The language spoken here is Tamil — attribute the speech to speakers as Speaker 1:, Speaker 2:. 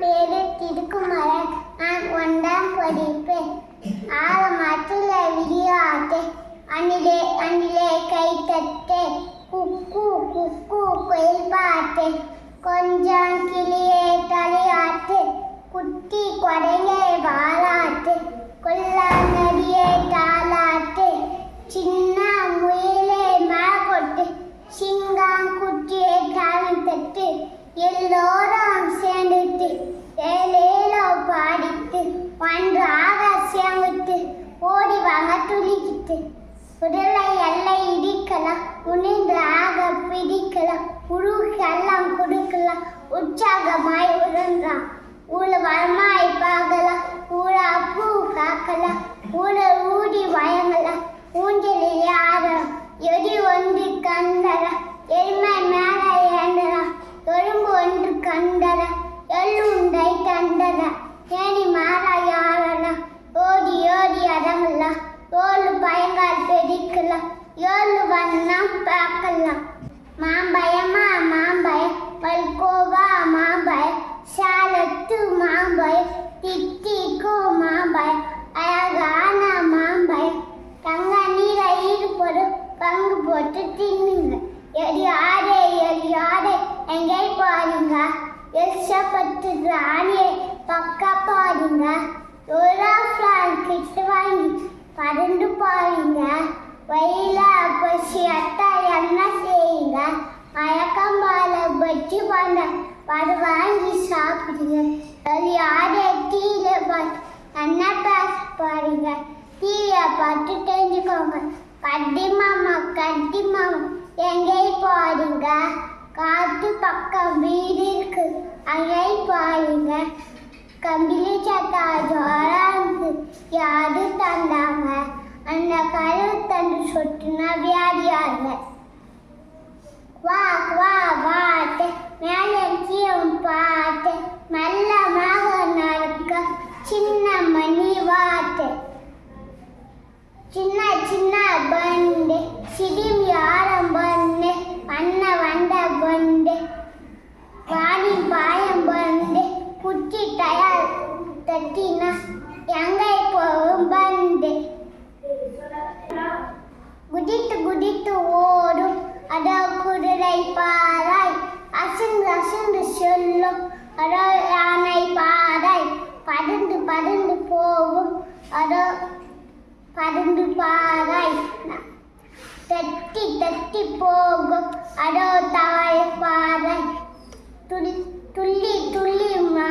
Speaker 1: பேரு திருக்குமரன். நான் ஒன்றாம் படிப்பேன். ஆறு மாட்டில் விளையாட்டு அணிலே அணிலே கை தட்டு. குக்கு குக்கு குயில் பாட்டு. கொஞ்சம் கிளியே தலையாட்டு. குட்டி கொடை ஓடி வாங்க துளிக்கிட்டு உடலை எல்லாம் இடிக்கலாம் உணின்றாக பிடிக்கலாம் உருகெல்லாம் கொடுக்கலாம் உற்சாகமாய் உழன்றான் ஊழ வரமாய் பார்க்கலாம் ஊழ பூ காக்கலாம் ஊழ ஊடி வயங்கலாம் ஊஞ்சலில் யாரும் எடி ஒன்று கண்டர எருமை மேலே ஏண்டர எறும்பு ஒன்று கண்டர எள்ளுண்டை கண்டர ஏனி மாற யாரும் ஓடி அடங்கலாம் ஏழு பயங்கால் பெடிக்கலாம் ஏழு வண்ணம் பார்க்கலாம். மாம்பயமா மாம்பயம் பல்கோவா மாம்பயம் சாலத்து மாம்பயம் தித்திக்கு மாம்பயம் அழகான மாம்பயம் தங்க நீரை ஈடுபடும் பங்கு போட்டு தின்னுங்க. எடி ஆடே எடி ஆடே எங்கே பாருங்க? எல்சப்பட்டு ராணியை பக்கா பாருங்க. ஒரு ஃபிளான் கிட்ட வாங்கி பறந்து பாருங்க வெயில பசி அட்டா என்ன செய்யுங்க மயக்கம்பால பஜ்ஜி பண்ண படு வாங்கி சாப்பிடுங்க எலி ஆடே டீல பார்த்து என்ன பேச பாருங்க டீயை பார்த்து தெரிஞ்சுக்கோங்க கட்டி மாமா கட்டி மாமா எங்கே பாருங்க காட்டு பக்கம் வீடு இருக்கு அங்கே பாருங்க கம்பிலி சத்தா ஜோராந்து யாரு தந்தாங்க? அந்த கழுவு தண்டு சொட்டுனா வியாதியாங்க வா வா வாட்டு மேலே கீழும் பாட்டு மெல்லமாக நடக்க சின்ன மணி வாட்டு. சின்ன சின்ன பண்டு சிடி செல்லும் அதோ யானை பாதை பறந்து பறந்து போகும். அதோ பறந்து பாதை தட்டி தட்டி போகும். அதோ தாய் பாதை துள்ளி துள்ளி மா